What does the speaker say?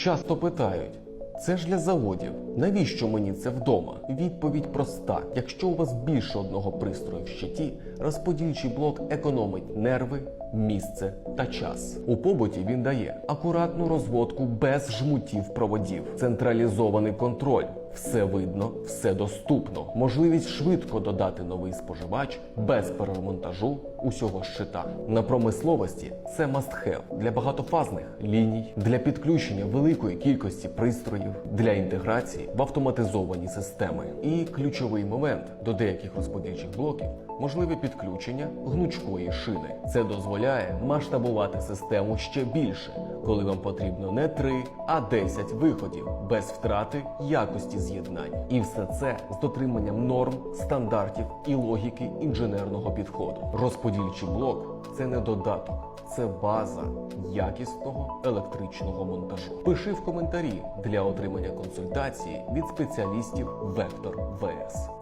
Часто питають. Це ж для заводів. Навіщо мені це вдома? Відповідь проста: якщо у вас більше одного пристрою в щиті, розподільчий блок економить нерви, місце та час. У побуті він дає акуратну розводку без жмутів проводів, централізований контроль. Все видно, все доступно. Можливість швидко додати новий споживач без перемонтажу усього щита. На промисловості це must have для багатофазних ліній, для підключення великої кількості пристроїв, для інтеграції в автоматизовані системи. І ключовий момент до деяких розподільчих блоків можливе підключення гнучкої шини. Це дозволяє масштабувати систему ще більше, коли вам потрібно не 3, а 10 виходів без втрати якості з'єднань. І все це з дотриманням норм, стандартів і логіки інженерного підходу. Розподільчий блок це не додаток, це база якісного електричного монтажу. Пиши в коментарі для отримання консультації від спеціалістів Вектор ВС.